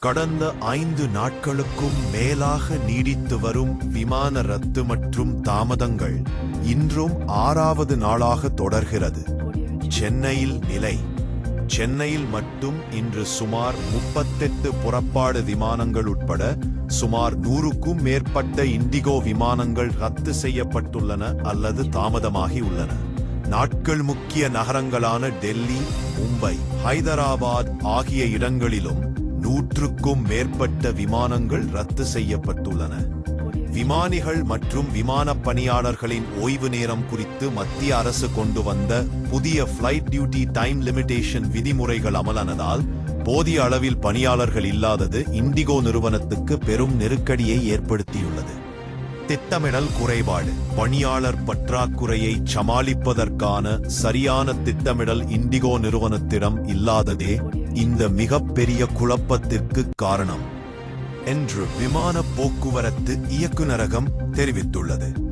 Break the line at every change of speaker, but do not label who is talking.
கடந்த ஐந்து நாட்களுக்கும் மேலாக நீடித்து வரும் விமான ரத்து மற்றும் தாமதங்கள் இன்றும் ஆறாவது நாளாக தொடர்கிறது. சென்னையில் நிலை. சென்னையில் மட்டும் இன்று சுமார் முப்பத்தெட்டு புறப்பாடு விமானங்கள் உட்பட சுமார் நூறுக்கும் மேற்பட்ட இண்டிகோ விமானங்கள் ரத்து செய்யப்பட்டுள்ளன அல்லது தாமதமாகி உள்ளன. நாட்கள் முக்கிய நகரங்களான டெல்லி மும்பை ஹைதராபாத் ஆகிய இடங்களிலும் நூற்றுக்கும் மேற்பட்ட விமானங்கள் ரத்து செய்யப்பட்டுள்ளன. விமானிகள் மற்றும் விமான பணியாளர்களின் ஓய்வு நேரம் குறித்து மத்திய அரசு கொண்டு வந்த புதிய ஃபிளைட் டியூட்டி டைம் லிமிடேஷன் விதிமுறைகள் அமலானதால் போதிய அளவில் பணியாளர்கள் இல்லாதது இண்டிகோ நிறுவனத்துக்கு பெரும் நெருக்கடியை ஏற்படுத்தியுள்ளது. திட்டமிடல் குறைபாடு பணியாளர் பற்றாக்குறையை சமாளிப்பதற்கான சரியான திட்டமிடல் இண்டிகோ நிறுவனத்திடம் இல்லாததே இந்த மிகப்பெரிய குழப்பத்திற்கு காரணம் என்று விமான போக்குவரத்து இயக்குநரகம் தெரிவித்துள்ளது.